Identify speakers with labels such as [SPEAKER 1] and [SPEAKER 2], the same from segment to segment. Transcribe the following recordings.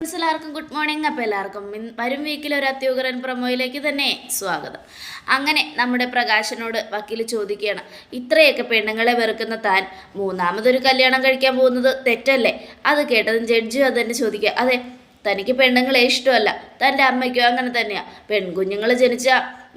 [SPEAKER 1] Friends എല്ലാവർക്കും good morning അപ്പോൾ എല്ലാവർക്കും വരും വീക്കിൽ ഒരു അത്യുഗ്രൻ പ്രൊമോയിലേക്ക് തന്നെ സ്വാഗതം. അങ്ങനെ നമ്മുടെ പ്രകാശനോട് വക്കീൽ ചോദിക്കുകയാണ് ഇത്രയൊക്കെ പെണ്ണുങ്ങളെ വെറുക്കുന്ന താൻ മൂന്നാമതൊരു കല്യാണം കഴിക്കാൻ പോകുന്നത് തെറ്റല്ലേ? അത് കേട്ടതും ജഡ്ജി അത് തന്നെ ചോദിക്കുക അതെ തനിക്ക് പെണ്ണുങ്ങളെ ഇഷ്ടമല്ല തന്റെ അമ്മയ്ക്കും അങ്ങനെ തന്നെയാണ് പെൺകുഞ്ഞുങ്ങൾ ജനിച്ച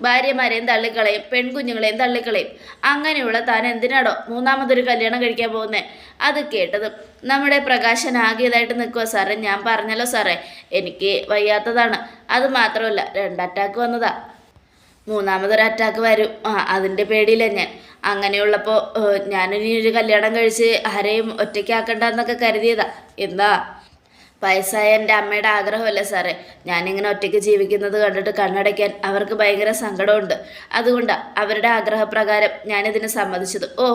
[SPEAKER 1] ഭാര്യമാരെയും തള്ളിക്കളയും പെൺകുഞ്ഞുങ്ങളെയും തള്ളിക്കളയും. അങ്ങനെയുള്ള താൻ എന്തിനാടോ മൂന്നാമതൊരു കല്യാണം കഴിക്കാൻ പോകുന്നത് അത് കേട്ടതും നമ്മുടെ പ്രകാശൻ ആകിയതായിട്ട് നിൽക്കുക സാറേ. ഞാൻ പറഞ്ഞല്ലോ സാറേ എനിക്ക് വയ്യാത്തതാണ്. അത് മാത്രമല്ല രണ്ട് അറ്റാക്ക് വന്നതാ. മൂന്നാമതൊരു അറ്റാക്ക് വരും. ആ അതിന്റെ പേടിയിലാണ് ഞാൻ. അങ്ങനെയുള്ളപ്പോൾ ഞാനിനി ഒരു കല്യാണം കഴിച്ച് ആരെയും ഒറ്റയ്ക്കാക്കണ്ടെന്നൊക്കെ കരുതിയതാ. എന്താ? വയസ്സായ എന്റെ അമ്മയുടെ ആഗ്രഹമല്ല സാറേ? ഞാനിങ്ങനെ ഒറ്റയ്ക്ക് ജീവിക്കുന്നത് കണ്ടിട്ട് കണ്ണടയ്ക്കാൻ അവർക്ക് ഭയങ്കര സങ്കടമുണ്ട്. അതുകൊണ്ട് അവരുടെ ആഗ്രഹപ്രകാരം ഞാനിതിന് സമ്മതിച്ചത്. ഓ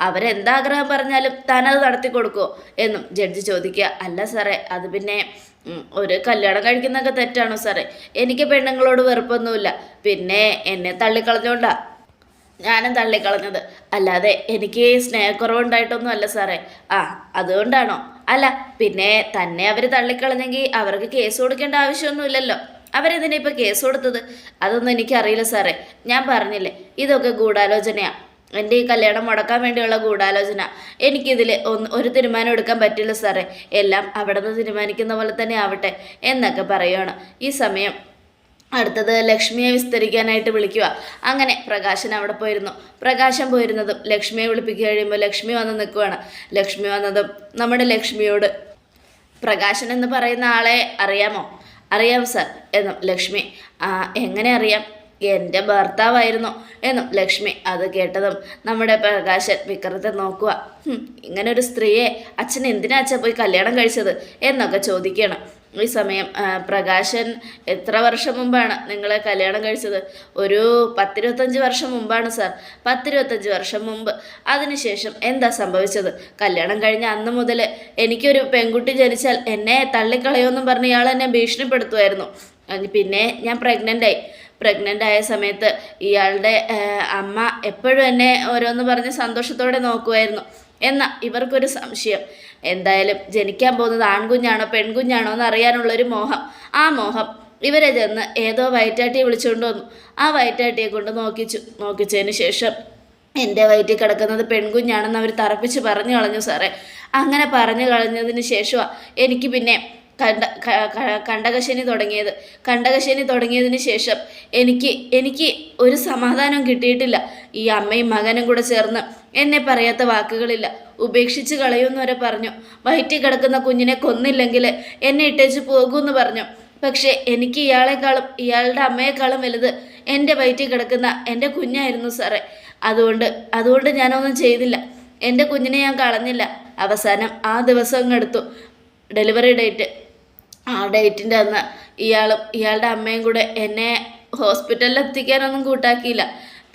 [SPEAKER 1] അവരെന്താഗ്രഹം പറഞ്ഞാലും താനത് നടത്തി കൊടുക്കുമോ എന്നും ജഡ്ജി ചോദിക്കുക. അല്ല സാറേ അത് പിന്നെ ഒരു കല്യാണം കഴിക്കുന്നതൊക്കെ തെറ്റാണോ സാറേ? എനിക്ക് പെണ്ണുങ്ങളോട് വെറുപ്പൊന്നുമില്ല. പിന്നെ എന്നെ തള്ളിക്കളഞ്ഞോണ്ടാ ഞാനും തള്ളിക്കളഞ്ഞത്. അല്ലാതെ എനിക്ക് സ്നേഹക്കുറവുണ്ടായിട്ടൊന്നും അല്ല സാറേ. ആ അതുകൊണ്ടാണോ? അല്ല പിന്നെ തന്നെ അവർ തള്ളിക്കളഞ്ഞെങ്കിൽ അവർക്ക് കേസ് കൊടുക്കേണ്ട ആവശ്യമൊന്നുമില്ലല്ലോ. അവരെന്തിനാ ഇപ്പോൾ കേസ് കൊടുത്തത്? അതൊന്നും എനിക്കറിയില്ല സാറേ. ഞാൻ പറഞ്ഞില്ലേ ഇതൊക്കെ ഗൂഢാലോചനയാണ് എന്റെ ഈ കല്യാണം മുടക്കാൻ വേണ്ടിയുള്ള ഗൂഢാലോചന. എനിക്കിതിൽ ഒന്ന് ഒരു തീരുമാനം എടുക്കാൻ പറ്റില്ല സാറേ. എല്ലാം അവിടെ നിന്ന് തീരുമാനിക്കുന്ന പോലെ തന്നെ ആവട്ടെ എന്നൊക്കെ പറയുകയാണ് ഈ സമയം അടുത്തത് ലക്ഷ്മിയെ വിസ്തരിക്കാനായിട്ട് വിളിക്കുക. അങ്ങനെ പ്രകാശൻ അവിടെ പോയിരുന്നു. പ്രകാശം പോയിരുന്നതും ലക്ഷ്മിയെ വിളിപ്പിക്കുക കഴിയുമ്പോൾ ലക്ഷ്മി വന്ന് നിൽക്കുവാണ്. ലക്ഷ്മി വന്നതും നമ്മുടെ ലക്ഷ്മിയോട് പ്രകാശൻ എന്ന് പറയുന്ന ആളെ അറിയാമോ? അറിയാം സർ എന്നും ലക്ഷ്മി എങ്ങനെ അറിയാം? എന്റെ ഭർത്താവായിരുന്നു എന്നും ലക്ഷ്മി അത് കേട്ടതും നമ്മുടെ പ്രകാശൻ വിക്രത്തെ നോക്കുക. ഇങ്ങനൊരു സ്ത്രീയെ അച്ഛൻ എന്തിനാ അച്ഛൻ പോയി കല്യാണം കഴിച്ചത്? എന്നൊക്കെ ചോദിക്കണം ഈ സമയം പ്രകാശൻ എത്ര വർഷം മുമ്പാണ് നിങ്ങളെ കല്യാണം കഴിച്ചത്? ഒരു പത്തിരുപത്തഞ്ച് വർഷം മുമ്പാണ് സാർ. പത്തിരുപത്തഞ്ച് വർഷം മുമ്പ്. അതിനുശേഷം എന്താ സംഭവിച്ചത്? കല്യാണം കഴിഞ്ഞ അന്ന് മുതൽ എനിക്കൊരു പെൺകുട്ടി ജനിച്ചാൽ എന്നെ തള്ളിക്കളയുമെന്നും പറഞ്ഞ് ഇയാൾ എന്നെ ഭീഷണിപ്പെടുത്തുമായിരുന്നു. പിന്നെ ഞാൻ പ്രഗ്നന്റായി പ്രഗ്നന്റ് ആയ സമയത്ത് ഇയാളുടെ അമ്മ എപ്പോഴും എന്നെ ഓരോന്ന് പറഞ്ഞ് സന്തോഷത്തോടെ നോക്കുമായിരുന്നു. എന്നാൽ ഇവർക്കൊരു സംശയം. എന്തായാലും ജനിക്കാൻ പോകുന്നത് ആൺകുഞ്ഞാണോ പെൺകുഞ്ഞാണോ എന്ന് അറിയാനുള്ളൊരു മോഹം. ആ മോഹം ഇവരെ ചെന്ന് ഏതോ വയറ്റാട്ടിയെ വിളിച്ചുകൊണ്ട് വന്നു. ആ വയറ്റാട്ടിയെ കൊണ്ട് നോക്കിച്ചു. നോക്കിച്ചതിന് ശേഷം എന്റെ വയറ്റിൽ കിടക്കുന്നത് പെൺകുഞ്ഞാണെന്ന് അവർ തറപ്പിച്ച് പറഞ്ഞു കളഞ്ഞു സാറേ. അങ്ങനെ പറഞ്ഞു കളഞ്ഞതിന് ശേഷമാണ് എനിക്ക് പിന്നെ കണ്ട കണ്ടകശനി തുടങ്ങിയത്. കണ്ടകശനി തുടങ്ങിയതിന് ശേഷം എനിക്ക് എനിക്ക് ഒരു സമാധാനം കിട്ടിയിട്ടില്ല. ഈ അമ്മയും മകനും കൂടെ ചേർന്ന് എന്നെ പറയാത്ത വാക്കുകളില്ല. ഉപേക്ഷിച്ച് കളയുമെന്ന് വരെ പറഞ്ഞു. വയറ്റി കിടക്കുന്ന കുഞ്ഞിനെ കൊന്നില്ലെങ്കിൽ എന്നെ ഇട്ടേച്ച് പോകുമെന്ന് പറഞ്ഞു. പക്ഷേ എനിക്ക് ഇയാളെക്കാളും ഇയാളുടെ അമ്മയെക്കാളും വലുത് എന്റെ വയറ്റിൽ കിടക്കുന്ന എന്റെ കുഞ്ഞായിരുന്നു സാറേ. അതുകൊണ്ട് അതുകൊണ്ട് ഞാനൊന്നും ചെയ്തില്ല. എന്റെ കുഞ്ഞിനെ ഞാൻ കളഞ്ഞില്ല. അവസാനം ആ ദിവസം എടുത്തു. Delivery date. ആ ഡേറ്റിന്റെ അന്ന് ഇയാളും ഇയാളുടെ അമ്മയും കൂടെ എന്നെ ഹോസ്പിറ്റലിൽ എത്തിക്കാനൊന്നും കൂട്ടാക്കിയില്ല.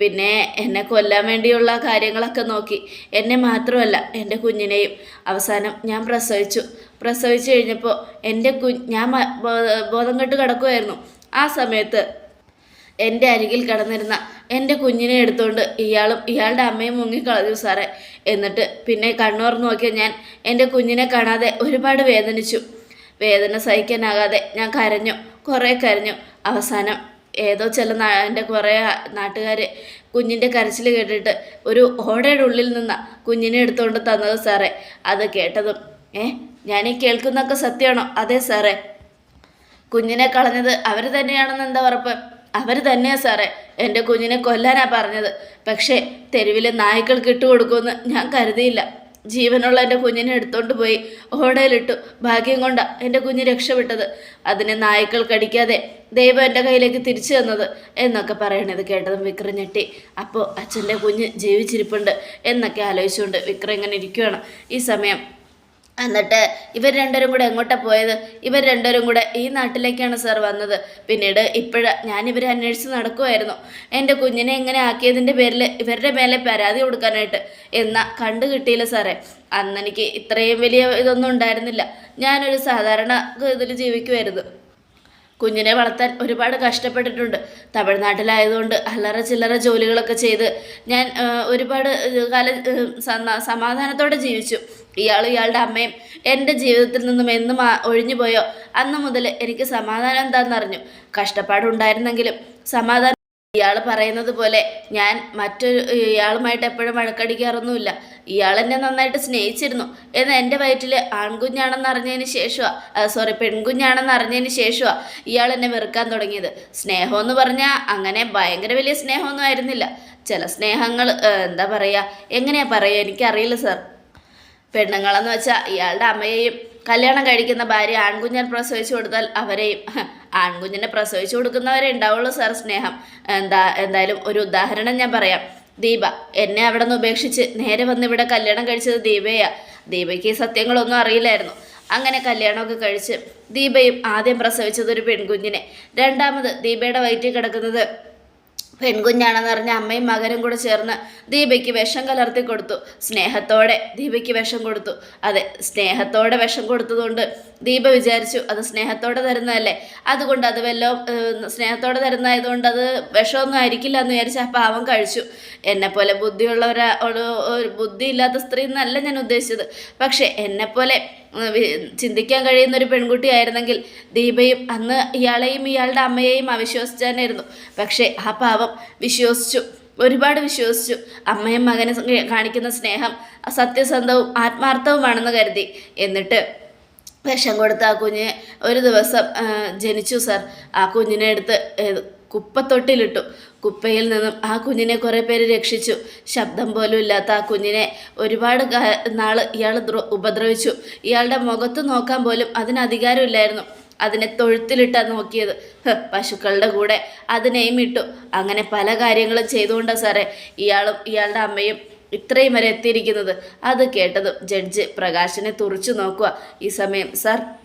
[SPEAKER 1] പിന്നെ എന്നെ കൊല്ലാൻ വേണ്ടിയുള്ള കാര്യങ്ങളൊക്കെ നോക്കി. എന്നെ മാത്രമല്ല എന്റെ കുഞ്ഞിനെയും. അവസാനം ഞാൻ പ്രസവിച്ചു. പ്രസവിച്ചു കഴിഞ്ഞപ്പോൾ എന്റെ കു ഞാൻ ബോധം കെട്ട് കിടക്കുമായിരുന്നു ആ സമയത്ത് എന്റെ അരികിൽ കിടന്നിരുന്ന എന്റെ കുഞ്ഞിനെ എടുത്തുകൊണ്ട് ഇയാളും ഇയാളുടെ അമ്മയും മുങ്ങിക്കളഞ്ഞു സാറേ. എന്നിട്ട് പിന്നെ കണ്ണുറന്ന് നോക്കിയ ഞാൻ എന്റെ കുഞ്ഞിനെ കാണാതെ ഒരുപാട് വേദനിച്ചു. വേദന സഹിക്കാനാകാതെ ഞാൻ കരഞ്ഞു കുറേ കരഞ്ഞു. അവസാനം ഏതോ ചില എന്റെ കുറേ നാട്ടുകാർ കുഞ്ഞിന്റെ കരച്ചിൽ കേട്ടിട്ട് ഒരു ഓടയുടെ ഉള്ളിൽ നിന്ന് കുഞ്ഞിനെ എടുത്തുകൊണ്ട് തന്നത് സാറേ. അത് കേട്ടതും ഏ ഞാൻ ഈ കേൾക്കുന്നൊക്കെ സത്യമാണോ? അതെ സാറേ. കുഞ്ഞിനെ കളഞ്ഞത് അവർ തന്നെയാണെന്ന് എന്താ ഉറപ്പ്? അവർ തന്നെയാണ് സാറേ. എന്റെ കുഞ്ഞിനെ കൊല്ലാനാണ് പറഞ്ഞത്. പക്ഷേ തെരുവിലെ നായ്ക്കൾക്ക് ഇട്ടുകൊടുക്കുമെന്ന് ഞാൻ കരുതിയില്ല. ജീവനുള്ള എന്റെ കുഞ്ഞിനെ എടുത്തോണ്ട് പോയി ഓടയിലിട്ടു. ഭാഗ്യം കൊണ്ടാ എന്റെ കുഞ്ഞ് രക്ഷപ്പെട്ടത്. അതിനെ നായ്ക്കൾ കടിക്കാതെ ദൈവം എന്റെ കയ്യിലേക്ക് തിരിച്ചു തന്നത് എന്നൊക്കെ പറയണത് കേട്ടതും വിക്രം ഞെട്ടി. അപ്പോൾ അച്ഛന്റെ കുഞ്ഞ് ജീവിച്ചിരിപ്പുണ്ട് എന്നൊക്കെ ആലോചിച്ചുകൊണ്ട് വിക്രം ഇങ്ങനെ ഇരിക്കുകയാണ് ഈ സമയം എന്നിട്ട് ഇവർ രണ്ടുപേരും കൂടെ എങ്ങോട്ടാണ് പോയത്? ഇവർ രണ്ടുപേരും കൂടെ ഈ നാട്ടിലേക്കാണ് സാർ വന്നത്. പിന്നീട് ഇപ്പോഴ ഞാൻ ഇവരെ അന്വേഷിച്ച് നടക്കുമായിരുന്നു എന്റെ കുഞ്ഞിനെ എങ്ങനെ ആക്കിയതിന്റെ പേരിൽ ഇവരുടെ മേലെ പരാതി കൊടുക്കാനായിട്ട് എന്നാ കണ്ടു കിട്ടിയില്ല സാറേ അന്ന് എനിക്ക് ഇത്രയും വലിയ ഇതൊന്നും ഉണ്ടായിരുന്നില്ല. ഞാനൊരു സാധാരണ ഇതിൽ ജീവിക്കുമായിരുന്നു കുഞ്ഞിനെ വളർത്താൻ ഒരുപാട് കഷ്ടപ്പെട്ടിട്ടുണ്ട്. തമിഴ്നാട്ടിലായതുകൊണ്ട് അല്ലറ ചില്ലറ ജോലികളൊക്കെ ചെയ്ത് ഞാൻ ഒരുപാട് കാലം സമാധാനത്തോടെ ജീവിച്ചു. ഇയാളും ഇയാളുടെ അമ്മയും എന്റെ ജീവിതത്തിൽ നിന്നും എന്നും ആ- ഒഴിഞ്ഞു പോയോ? അന്ന് മുതൽ എനിക്ക് സമാധാനം എന്താണെന്നറിഞ്ഞു കഷ്ടപ്പാടുണ്ടായിരുന്നെങ്കിലും സമാധാനം ഇയാൾ പറയുന്നത് പോലെ ഞാൻ മറ്റൊരു ഇയാളുമായിട്ട് എപ്പോഴും വഴക്കടിക്കാറൊന്നുമില്ല. ഇയാൾ എന്നെ നന്നായിട്ട് സ്നേഹിച്ചിരുന്നു. എന്ന് എന്റെ വയറ്റിൽ ആൺകുഞ്ഞാണെന്ന് അറിഞ്ഞതിന് ശേഷമാണ് സോറി പെൺകുഞ്ഞാണെന്ന് അറിഞ്ഞതിന് ശേഷമാണ് ഇയാൾ എന്നെ വെറുക്കാൻ തുടങ്ങിയത്. സ്നേഹമെന്ന് പറഞ്ഞാൽ അങ്ങനെ ഭയങ്കര വലിയ സ്നേഹമൊന്നും ആയിരുന്നില്ല. ചില സ്നേഹങ്ങൾ എന്താ പറയുക എങ്ങനെയാ പറയുക? എനിക്കറിയില്ല സാർ പെണ്ണുങ്ങളെന്ന് വെച്ചാൽ ഇയാളുടെ അമ്മയെയും കല്യാണം കഴിക്കുന്ന ഭാര്യ ആൺകുഞ്ഞൻ പ്രസവിച്ചു കൊടുത്താൽ അവരെയും ആൺകുഞ്ഞിനെ പ്രസവിച്ചു കൊടുക്കുന്നവരെ ഉണ്ടാവുള്ളൂ സാർ സ്നേഹം. എന്താ എന്തായാലും ഒരു ഉദാഹരണം ഞാൻ പറയാം. ദീപ എന്നെ അവിടെ നിന്ന് ഉപേക്ഷിച്ച് നേരെ വന്ന് ഇവിടെ കല്യാണം കഴിച്ചത് ദീപയാ. ദീപയ്ക്ക് ഈ സത്യങ്ങളൊന്നും അറിയില്ലായിരുന്നു. അങ്ങനെ കല്യാണമൊക്കെ കഴിച്ച് ദീപയും ആദ്യം പ്രസവിച്ചത് ഒരു പെൺകുഞ്ഞിനെ. രണ്ടാമത് ദീപയുടെ വയറ്റിൽ കിടക്കുന്നത് പെൺകുഞ്ഞാണെന്ന് പറഞ്ഞ അമ്മയും മകനും കൂടെ ചേർന്ന് ദീപയ്ക്ക് വിഷം കലർത്തി കൊടുത്തു. സ്നേഹത്തോടെ ദീപയ്ക്ക് വിഷം കൊടുത്തു. അതെ സ്നേഹത്തോടെ വിഷം കൊടുത്തതുകൊണ്ട് ദീപ വിചാരിച്ചു അത് സ്നേഹത്തോടെ തരുന്നതല്ലേ? അതുകൊണ്ട് അത് വല്ലോ ഏഹ്, സ്നേഹത്തോടെ തരുന്നതായതുകൊണ്ട് അത് വിഷമൊന്നും ആയിരിക്കില്ല എന്ന് വിചാരിച്ച് ആ പാവം കഴിച്ചു. എന്നെപ്പോലെ ബുദ്ധിയുള്ളവരാ ഒരു ബുദ്ധിയില്ലാത്ത സ്ത്രീ എന്നല്ല ഞാൻ ഉദ്ദേശിച്ചത്. പക്ഷേ എന്നെപ്പോലെ ചിന്തിക്കാൻ കഴിയുന്ന ഒരു പെൺകുട്ടിയായിരുന്നെങ്കിൽ ദീപയും അന്ന് ഇയാളെയും ഇയാളുടെ അമ്മയെയും അവിശ്വസിച്ചാനായിരുന്നു പക്ഷേ ആ പാവം വിശ്വസിച്ചു. ഒരുപാട് വിശ്വസിച്ചു. അമ്മയും മകനെ കാണിക്കുന്ന സ്നേഹം സത്യസന്ധവും ആത്മാർത്ഥവുമാണെന്ന് കരുതി. എന്നിട്ട് വിഷം കൊടുത്ത ആ കുഞ്ഞ് ഒരു ദിവസം ജനിച്ചു സർ. ആ കുഞ്ഞിനെ എടുത്ത് കുപ്പത്തൊട്ടിലിട്ടു. കുപ്പയിൽ നിന്നും ആ കുഞ്ഞിനെ കുറേ പേര് രക്ഷിച്ചു. ശബ്ദം പോലും ഇല്ലാത്ത ആ കുഞ്ഞിനെ ഒരുപാട് നാൾ ഇയാൾ ഉപദ്രവിച്ചു. ഇയാളുടെ മുഖത്ത് നോക്കാൻ പോലും അതിന് അധികാരമില്ലായിരുന്നു. അതിനെ തൊഴുത്തിലിട്ടാണ് നോക്കിയത്. പശുക്കളുടെ കൂടെ അതിനെയും ഇട്ടു. അങ്ങനെ പല കാര്യങ്ങളും ചെയ്തുകൊണ്ടാണ് സാറേ ഇയാളും ഇയാളുടെ അമ്മയും ഇത്രയും വരെ എത്തിയിരിക്കുന്നത്. അത് കേട്ടതും ജഡ്ജ് പ്രകാശിനെ തുറച്ചു നോക്കുക. ഈ സമയം സാർ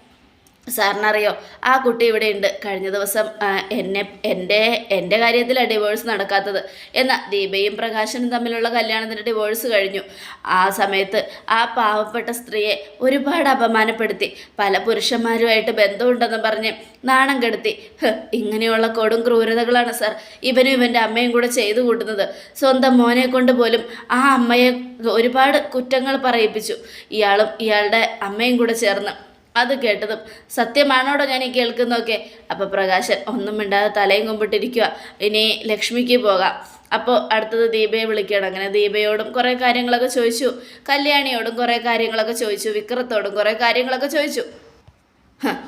[SPEAKER 1] സാറിനറിയോ ആ കുട്ടി ഇവിടെ ഉണ്ട്. കഴിഞ്ഞ ദിവസം എന്നെ എന്റെ എന്റെ കാര്യത്തിലാണ് ഡിവോഴ്സ് നടക്കാത്തത്. എന്നാൽ ദീപയും പ്രകാശനും തമ്മിലുള്ള കല്യാണത്തിന്റെ ഡിവോഴ്സ് കഴിഞ്ഞു. ആ സമയത്ത് ആ പാവപ്പെട്ട സ്ത്രീയെ ഒരുപാട് അപമാനപ്പെടുത്തി. പല പുരുഷന്മാരുമായിട്ട് ബന്ധമുണ്ടെന്ന് പറഞ്ഞ് നാണം കെടുത്തി. ഇങ്ങനെയുള്ള കൊടും ക്രൂരതകളാണ് സാർ ഇവനും ഇവന്റെ അമ്മയും കൂടെ ചെയ്തു കൂട്ടുന്നത്. സ്വന്തം മോനെ കൊണ്ട് പോലും ആ അമ്മയെ ഒരുപാട് കുറ്റങ്ങൾ പറയിപ്പിച്ചു. ഇയാളും ഇയാളുടെ അമ്മയും കൂടെ ചേർന്ന് അത് കേട്ടതും സത്യമാണോടോ ഞാൻ ഈ കേൾക്കുന്നതൊക്കെ? അപ്പോൾ പ്രകാശൻ ഒന്നും മിണ്ടാതെ തലയും കുമ്പിട്ടിരിക്കുക ഇനി ലക്ഷ്മിക്ക് പോകാം. അപ്പോൾ അടുത്തത് ദീപയെ വിളിക്കണം അങ്ങനെ ദീപയോടും കുറേ കാര്യങ്ങളൊക്കെ ചോദിച്ചു. കല്യാണിയോടും കുറേ കാര്യങ്ങളൊക്കെ ചോദിച്ചു. വിക്രത്തോടും കുറേ കാര്യങ്ങളൊക്കെ ചോദിച്ചു.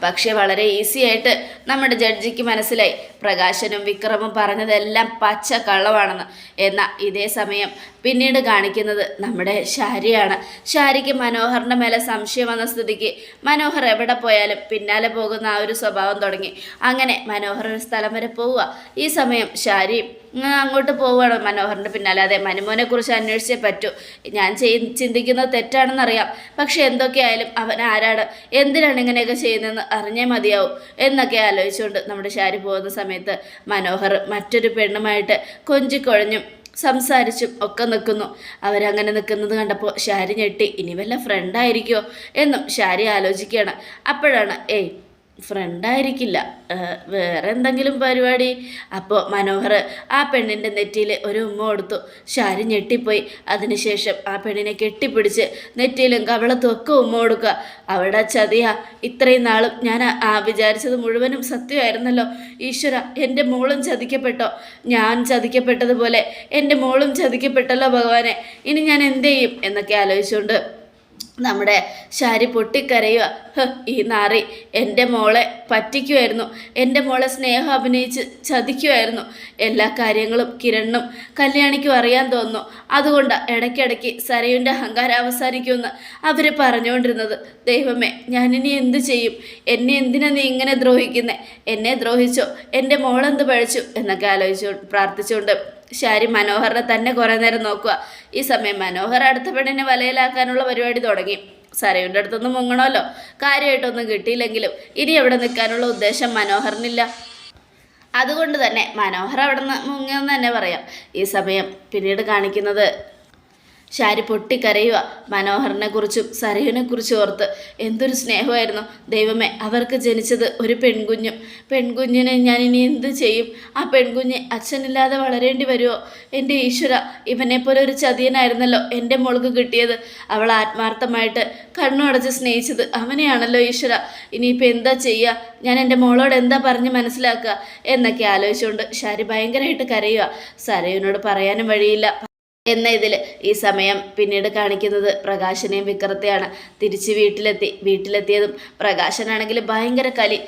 [SPEAKER 1] പക്ഷെ വളരെ ഈസി ആയിട്ട് നമ്മുടെ ജഡ്ജിക്ക് മനസ്സിലായി. പ്രകാശനും വിക്രമും പറഞ്ഞതെല്ലാം പച്ച കള്ളമാണെന്ന് എന്നാൽ ഇതേ സമയം പിന്നീട് കാണിക്കുന്നത് നമ്മുടെ ഷാരിയാണ് ഷാരിക്ക് മനോഹറിന്റെ മേലെ സംശയം വന്ന സ്ഥിതിക്ക് മനോഹർ എവിടെ പോയാലും പിന്നാലെ പോകുന്ന ആ ഒരു സ്വഭാവം തുടങ്ങി. അങ്ങനെ മനോഹർ ഒരു സ്ഥലം വരെ പോവുക. ഈ സമയം ഷാരി ഉം, അങ്ങോട്ട് പോവുകയാണ് മനോഹറിന്റെ പിന്നാലെ. അതെ മനുമോനെക്കുറിച്ച് അന്വേഷിച്ചേ പറ്റൂ. ഞാൻ ചെയ് ചിന്തിക്കുന്നത് തെറ്റാണെന്നറിയാം. പക്ഷെ എന്തൊക്കെയായാലും അവൻ ആരാണ്? എന്തിനാണ് ഇങ്ങനെയൊക്കെ ചെയ്യുന്നതെന്ന് അറിഞ്ഞേ മതിയാവും എന്നൊക്കെ ആലോചിച്ചുകൊണ്ട് നമ്മുടെ ഷാരി പോകുന്ന സമയത്ത് മനോഹർ മറ്റൊരു പെണ്ണുമായിട്ട് കൊഞ്ചിക്കൊഴഞ്ഞും സംസാരിച്ചും ഒക്കെ നിൽക്കുന്നു. അവരങ്ങനെ നിൽക്കുന്നത് കണ്ടപ്പോൾ ഷാരി ഞെട്ടി. ഇനി വല്ല ഫ്രണ്ടായിരിക്കുമോ എന്നും ഷാരി ആലോചിക്കുകയാണ്. അപ്പോഴാണ് ഏയ് ഫ്രണ്ടായിരിക്കില്ല. വേറെ എന്തെങ്കിലും പരിപാടി. അപ്പോൾ മനോഹർ ആ പെണ്ണിന്റെ നെറ്റിയിൽ ഒരു ഉമ്മ കൊടുത്തു. ശാരി ഞെട്ടിപ്പോയി. അതിനുശേഷം ആ പെണ്ണിനെ കെട്ടിപ്പിടിച്ച് നെറ്റിയിലും കവളത്തും ഒക്കെ ഉമ്മ കൊടുക്കുക. അവിടെ ചതിയ. ഇത്രയും നാളും ഞാൻ ആ വിചാരിച്ചത് മുഴുവനും സത്യമായിരുന്നല്ലോ. ഈശ്വര എന്റെ മോളും ചതിക്കപ്പെട്ടോ? ഞാൻ ചതിക്കപ്പെട്ടതുപോലെ എന്റെ മോളും ചതിക്കപ്പെട്ടല്ലോ ഭഗവാനെ. ഇനി ഞാൻ എന്ത് ചെയ്യും എന്നൊക്കെ ആലോചിച്ചുകൊണ്ട് നമ്മുടെ ശാരി പൊട്ടിക്കരയുക. ഈ നാറി എന്റെ മോളെ പറ്റിക്കുമായിരുന്നു എന്റെ മോളെ സ്നേഹം അഭിനയിച്ച് ചതിക്കുമായിരുന്നു എല്ലാ കാര്യങ്ങളും കിരണിനും കല്യാണിക്കും അറിയാൻ തോന്നുന്നു. അതുകൊണ്ട് ഇടയ്ക്കിടയ്ക്ക് സരയുന്റെ അഹങ്കാരം അവസാനിക്കുമെന്ന് അവർ പറഞ്ഞുകൊണ്ടിരുന്നത്. ദൈവമേ ഞാനിനി എന്തു ചെയ്യും? എന്നെ എന്തിനാ നീ ഇങ്ങനെ ദ്രോഹിക്കുന്നേ? എന്നെ ദ്രോഹിച്ചോ? എന്റെ മോളെന്ത് പഴിച്ചു? എന്നൊക്കെ ആലോചിച്ചു പ്രാർത്ഥിച്ചുകൊണ്ട് ശാരി മനോഹറിനെ തന്നെ കുറേ നേരം നോക്കുക. ഈ സമയം മനോഹർ അടുത്ത പെണ്ണിനെ വലയിലാക്കാനുള്ള പരിപാടി തുടങ്ങി. സരയുടെ അടുത്തൊന്നും മുങ്ങണമല്ലോ. കാര്യമായിട്ടൊന്നും കിട്ടിയില്ലെങ്കിലും ഇനി എവിടെ നിൽക്കാനുള്ള ഉദ്ദേശം മനോഹറിനില്ല. അതുകൊണ്ട് തന്നെ മനോഹർ അവിടെ നിന്ന് മുങ്ങിയെന്ന് തന്നെ പറയാം. ഈ സമയം പിന്നീട് കാണിക്കുന്നത് ശാരി പൊട്ടിക്കരയുക. മനോഹറിനെ കുറിച്ചും സരയുനെ കുറിച്ചും ഓർത്ത് എന്തൊരു സ്നേഹമായിരുന്നു. ദൈവമേ അവർക്ക് ജനിച്ചത് ഒരു പെൺകുഞ്ഞും. പെൺകുഞ്ഞിനെ ഞാൻ ഇനി എന്ത് ചെയ്യും? ആ പെൺകുഞ്ഞ് അച്ഛനില്ലാതെ വളരേണ്ടി വരുമോ എന്റെ ഈശ്വര ഇവനെപ്പോലെ ഒരു ചതിയനായിരുന്നല്ലോ എന്റെ മോൾക്ക് കിട്ടിയത്. അവൾ ആത്മാർത്ഥമായിട്ട് കണ്ണുടച്ച് സ്നേഹിച്ചത് അവനെയാണല്ലോ ഈശ്വര. ഇനിയിപ്പോൾ എന്താ ചെയ്യുക ഞാൻ എന്റെ മോളോട് എന്താ പറഞ്ഞ് മനസ്സിലാക്കുക? എന്നൊക്കെ ആലോചിച്ചുകൊണ്ട് ശാരി ഭയങ്കരമായിട്ട് കരയുക. സരയുനോട് പറയാനും വഴിയില്ല. എന്ന ഇതിൽ ഈ സമയം പിന്നീട് കാണിക്കുന്നത് പ്രകാശനെയും വിക്രത്തെയാണ്. തിരിച്ച് വീട്ടിലെത്തി. വീട്ടിലെത്തിയതും പ്രകാശനാണെങ്കിൽ ഭയങ്കര കലി.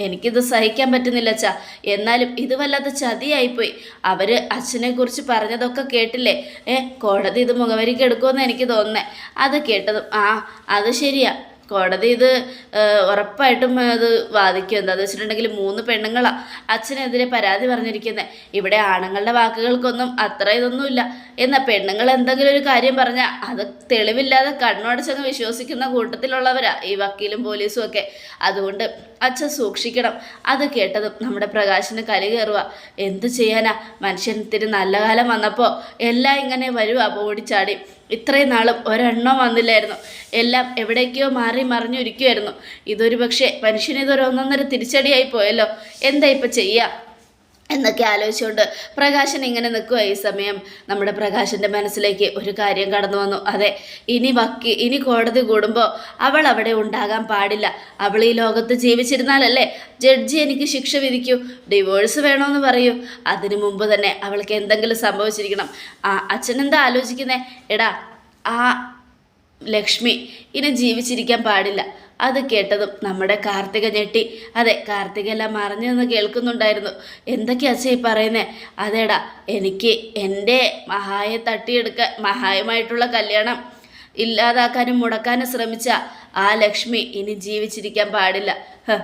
[SPEAKER 1] എനിക്കിത് സഹിക്കാൻ പറ്റുന്നില്ല അച്ഛാ. എന്നാലും ഇത് വല്ലാത്ത ചതിയായിപ്പോയി. അവർ അച്ഛനെക്കുറിച്ച് പറഞ്ഞതൊക്കെ കേട്ടില്ലേ? ഏ കോടതി ഇത് മുഖവരിക്ക് എടുക്കുമെന്ന് എനിക്ക് തോന്നുന്നേ. അത് കേട്ടതും ആ അത് ശരിയാ. കോടതി ഇത് ഉറപ്പായിട്ടും അത് വാദിക്കും. എന്താണെന്ന് വെച്ചിട്ടുണ്ടെങ്കിൽ മൂന്ന് പെണ്ണുങ്ങളാണ് അച്ഛനെതിരെ പരാതി പറഞ്ഞിരിക്കുന്നത് ഇവിടെ ആണുങ്ങളുടെ വാക്കുകൾക്കൊന്നും അത്ര ഇതൊന്നുമില്ല. എന്നാൽ പെണ്ണുങ്ങൾ എന്തെങ്കിലും ഒരു കാര്യം പറഞ്ഞാൽ അത് തെളിവില്ലാതെ കണ്ണോടച്ചങ്ങ് വിശ്വസിക്കുന്ന കൂട്ടത്തിലുള്ളവരാ ഈ വക്കീലും പോലീസും ഒക്കെ. അതുകൊണ്ട് അച്ഛൻ സൂക്ഷിക്കണം. അത് കേട്ടതും നമ്മുടെ പ്രകാശിന് കലി കയറുക എന്ത് ചെയ്യാനാ? മനുഷ്യനത്തിന് നല്ല കാലം വന്നപ്പോൾ എല്ലാം ഇങ്ങനെ വരുവാ ഓടിച്ചാടി ഇത്രയും നാളും ഒരെണ്ണം വന്നില്ലായിരുന്നു. എല്ലാം എവിടേക്കോ മാറി മറിഞ്ഞൊരിക്കുമായിരുന്നു ഇതൊരു പക്ഷേ മനുഷ്യനിതൊരു ഒന്നൊന്നര തിരിച്ചടിയായി പോയല്ലോ. എന്താ ഇപ്പം ചെയ്യുക എന്നൊക്കെ ആലോചിച്ചുകൊണ്ട് പ്രകാശൻ ഇങ്ങനെ നിൽക്കുക ഈ സമയം. നമ്മുടെ പ്രകാശന്റെ മനസ്സിലേക്ക് ഒരു കാര്യം കടന്നു വന്നു. അതെ ഇനി വക്കി ഇനി കോടതി കൂടുമ്പോൾ അവൾ അവിടെ ഉണ്ടാകാൻ പാടില്ല. അവൾ ഈ ലോകത്ത് ജീവിച്ചിരുന്നാലല്ലേ ജഡ്ജി എനിക്ക് ശിക്ഷ വിധിക്കൂ ഡിവോഴ്സ് വേണമെന്ന് പറയൂ. അതിനു മുമ്പ് തന്നെ അവൾക്ക് എന്തെങ്കിലും സംഭവിച്ചിരിക്കണം. ആ അച്ഛൻ എന്താ ആലോചിക്കുന്നേ? എടാ ആ ലക്ഷ്മി ഇനി ജീവിച്ചിരിക്കാൻ പാടില്ല. അത് കേട്ടതും നമ്മുടെ കാർത്തിക ഞെട്ടി. അതെ കാർത്തിക എല്ലാം മറിഞ്ഞു നിന്ന് കേൾക്കുന്നുണ്ടായിരുന്നു. എന്തൊക്കെയാ അച്ഛ ഈ പറയുന്നേ? അതേടാ എനിക്ക് എന്റെ മഹായെ തട്ടിയെടുക്കാൻ മഹായമായിട്ടുള്ള കല്യാണം ഇല്ലാതാക്കാനും മുടക്കാനും ശ്രമിച്ച ആ ലക്ഷ്മി ഇനി ജീവിച്ചിരിക്കാൻ പാടില്ല.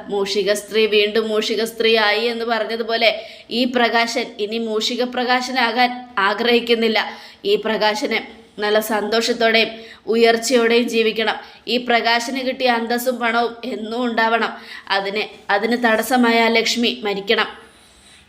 [SPEAKER 1] മൂഷിക സ്ത്രീ വീണ്ടും മൂഷിക സ്ത്രീ ആയി എന്ന് പറഞ്ഞതുപോലെ ഈ പ്രകാശൻ ഇനി മൂഷിക പ്രകാശനാകാൻ ആഗ്രഹിക്കുന്നില്ല. ഈ പ്രകാശന് നല്ല സന്തോഷത്തോടെയും ഉയർച്ചയോടെയും ജീവിക്കണം. ഈ പ്രകാശന് കിട്ടിയ അന്തസ്സും പണവും എന്നും ഉണ്ടാവണം. അതിന് അതിന് തടസ്സമായ ലക്ഷ്മി മരിക്കണം.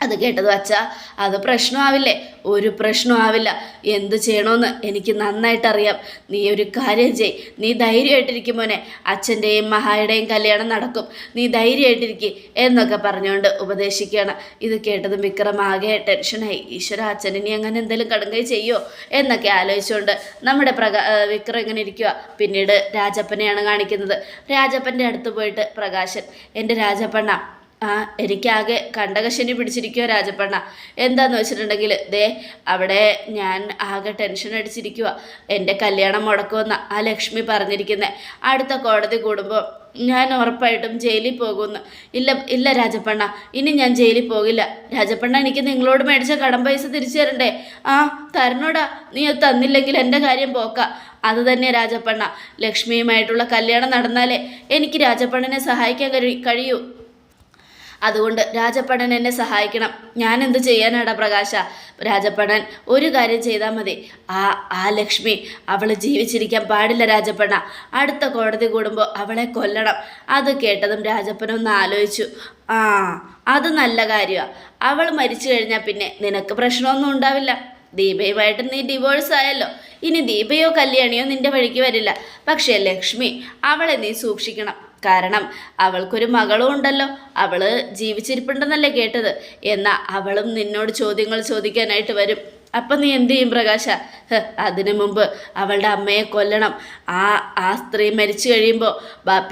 [SPEAKER 1] അത് കേട്ടത് വച്ചാൽ അത് പ്രശ്നമാവില്ലേ ഒരു പ്രശ്നമാവില്ല എന്ത് ചെയ്യണമെന്ന് എനിക്ക് നന്നായിട്ടറിയാം. നീ ഒരു കാര്യം ചെയ്. നീ ധൈര്യമായിട്ടിരിക്കും മോനെ. അച്ഛന്റെയും മഹായുടെയും കല്യാണം നടക്കും. നീ ധൈര്യമായിട്ടിരിക്കും എന്നൊക്കെ പറഞ്ഞുകൊണ്ട് ഉപദേശിക്കുകയാണ്. ഇത് കേട്ടതും വിക്രം ആകെ ടെൻഷനായി. ഈശ്വര അച്ഛനിനി അങ്ങനെ എന്തെങ്കിലും കടുങ്കൈ ചെയ്യോ എന്നൊക്കെ ആലോചിച്ചുകൊണ്ട് നമ്മുടെ പ്രകാ വിക്രം ഇങ്ങനെ ഇരിക്കുക പിന്നീട് രാജപ്പനെയാണ് കാണിക്കുന്നത്. രാജപ്പന്റെ അടുത്ത് പോയിട്ട് പ്രകാശൻ എന്റെ രാജപ്പണ്ണ ആ എനിക്കാകെ കണ്ടകശനി പിടിച്ചിരിക്കുക രാജപ്പണ്ണ. എന്താന്ന് വെച്ചിട്ടുണ്ടെങ്കിൽ ദേ അവിടെ ഞാൻ ആകെ ടെൻഷൻ അടിച്ചിരിക്കുക എന്റെ കല്യാണം മുടക്കുമെന്ന ആ ലക്ഷ്മി പറഞ്ഞിരിക്കുന്നത് അടുത്ത കോടതി കൂടുമ്പോൾ ഞാൻ ഉറപ്പായിട്ടും ജയിലിൽ പോകുമെന്ന്. ഇല്ല ഇല്ല രാജപ്പണ്ണ ഇനി ഞാൻ ജയിലിൽ പോകില്ല. രാജപ്പണ്ണ എനിക്ക് നിങ്ങളോട് മേടിച്ച കടം പൈസ തിരിച്ചു തരണ്ടേ? ആ തരണോടാ. നീ അത് തന്നില്ലെങ്കിൽ എന്റെ കാര്യം പോക്ക. അത് തന്നെ രാജപ്പണ്ണ. ലക്ഷ്മിയുമായിട്ടുള്ള കല്യാണം നടന്നാലേ എനിക്ക് രാജപ്പണ്ണനെ സഹായിക്കാൻ കഴി കഴിയൂ. അതുകൊണ്ട് രാജപ്പണൻ എന്നെ സഹായിക്കണം. ഞാൻ എന്ത് ചെയ്യാനാടാ പ്രകാശ? രാജപ്പണൻ ഒരു കാര്യം ചെയ്താൽ മതി. ആ ആ ലക്ഷ്മി അവൾ ജീവിച്ചിരിക്കാൻ പാടില്ല രാജപ്പണ അടുത്ത കോടതി കൂടുമ്പോൾ അവളെ കൊല്ലണം. അത് കേട്ടതും രാജപ്പനൊന്ന് ആലോചിച്ചു. ആ അത് നല്ല കാര്യമാണ് അവൾ മരിച്ചു കഴിഞ്ഞാൽ പിന്നെ നിനക്ക് പ്രശ്നമൊന്നും ഉണ്ടാവില്ല. ദീപയുമായിട്ട് നീ ഡിവോഴ്സ് ആയല്ലോ. ഇനി ദീപയോ കല്യാണിയോ നിന്റെ വഴിക്ക് വരില്ല. പക്ഷേ ലക്ഷ്മി അവളെ നീ സൂക്ഷിക്കണം. കാരണം അവൾക്കൊരു മകളും ഉണ്ടല്ലോ. അവൾ ജീവിച്ചിരിപ്പുണ്ടെന്നല്ലേ കേട്ടത്. എന്നാ അവളും നിന്നോട് ചോദ്യങ്ങൾ ചോദിക്കാനായിട്ട് വരും. അപ്പം നീ എന്ത് ചെയ്യും പ്രകാശ? അതിനു മുമ്പ് അവളുടെ അമ്മയെ കൊല്ലണം. ആ ആ സ്ത്രീ മരിച്ചു കഴിയുമ്പോൾ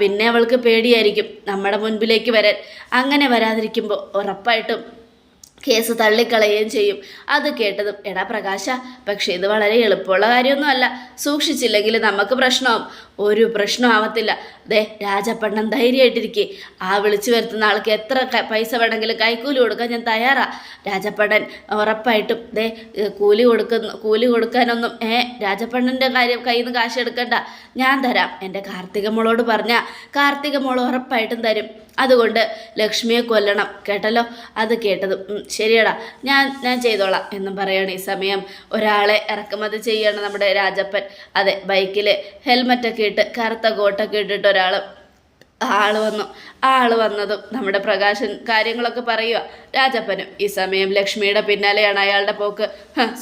[SPEAKER 1] പിന്നെ അവൾക്ക് പേടിയായിരിക്കും നമ്മുടെ മുൻപിലേക്ക് വരാൻ. അങ്ങനെ വരാതിരിക്കുമ്പോൾ ഉറപ്പായിട്ടും കേസ് തള്ളിക്കളയുകയും ചെയ്യും. അത് കേട്ടതും എടാ പ്രകാശ പക്ഷേ ഇത് വളരെ എളുപ്പമുള്ള കാര്യമൊന്നുമല്ല. സൂക്ഷിച്ചില്ലെങ്കിൽ നമുക്ക് പ്രശ്നമാവും ഒരു പ്രശ്നം ആവത്തില്ല. അതെ രാജപ്പണ്ണൻ ധൈര്യമായിട്ടിരിക്കെ. ആ വിളിച്ചു വരുത്തുന്ന ആൾക്ക് എത്ര പൈസ വേണമെങ്കിലും കൈക്കൂലി കൊടുക്കാൻ ഞാൻ തയ്യാറാ. രാജപ്പണ്ണൻ ഉറപ്പായിട്ടും ദേ കൂലി കൊടുക്കുന്ന കൂലി കൊടുക്കാനൊന്നും ഏ രാജപ്പണ്ണന്റെ കാര്യം കയ്യിൽ നിന്ന് കാശ് എടുക്കണ്ട. ഞാൻ തരാം. എന്റെ കാർത്തിക മോളോട് പറഞ്ഞാൽ കാർത്തിക മോൾ ഉറപ്പായിട്ടും തരും. അതുകൊണ്ട് ലക്ഷ്മിയെ കൊല്ലണം. കേട്ടല്ലോ? അത് കേട്ടതും "ഉം, ശരിയടാ ഞാൻ ഞാൻ ചെയ്തോളാം എന്നും പറയാണ് ഈ സമയം. ഒരാളെ ഇറക്കുമതി ചെയ്യാണ് നമ്മുടെ രാജപ്പൻ. അതെ ബൈക്കിൽ ഹെൽമറ്റൊക്കെ ഇട്ട് കറുത്ത കോട്ടൊക്കെ ഇട്ടിട്ട് ഒരാൾ ആൾ വന്നു. ആൾ വന്നതും നമ്മുടെ പ്രകാശൻ കാര്യങ്ങളൊക്കെ പറയുക രാജപ്പനും ഈ സമയം ലക്ഷ്മിയുടെ പിന്നാലെയാണ് അയാളുടെ പോക്ക്.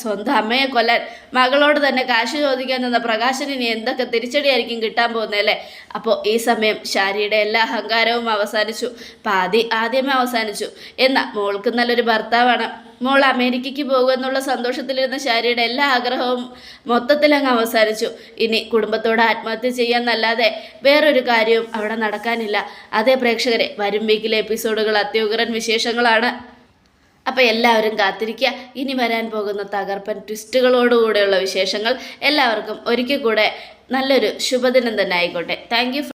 [SPEAKER 1] സ്വന്തം അമ്മയെ കൊല്ലാൻ മകളോട് തന്നെ കാശ് ചോദിക്കാൻ നിന്ന പ്രകാശൻ ഇനി എന്തൊക്കെ തിരിച്ചടിയായിരിക്കും കിട്ടാൻ പോകുന്നതല്ലേ അപ്പോൾ ഈ സമയം ശാരിയുടെ എല്ലാ അഹങ്കാരവും അവസാനിച്ചു. പാതി ആദ്യമേ അവസാനിച്ചു. എന്നാൽ മോൾക്ക് നല്ലൊരു ഭർത്താവാണ്. മോൾ അമേരിക്കയ്ക്ക് പോകുമെന്നുള്ള സന്തോഷത്തിലിരുന്ന ശാരിയുടെ എല്ലാ ആഗ്രഹവും മൊത്തത്തിൽ അങ്ങ് അവസാനിച്ചു. ഇനി കുടുംബത്തോട് ആത്മഹത്യ ചെയ്യാന്നല്ലാതെ വേറൊരു കാര്യവും അവിടെ നടക്കാനില്ല. അതേ പ്രേക്ഷകരെ വരും വീക്കിലെ എപ്പിസോഡുകൾ അത്യുഗ്രൻ വിശേഷങ്ങളാണ്. അപ്പോൾ എല്ലാവരും കാത്തിരിക്കുക. ഇനി വരാൻ പോകുന്ന തകർപ്പൻ ട്വിസ്റ്റുകളോടുകൂടെയുള്ള വിശേഷങ്ങൾ എല്ലാവർക്കും ഒരിക്കൽ കൂടെ നല്ലൊരു ശുഭദിനം തന്നെ ആയിക്കോട്ടെ. താങ്ക്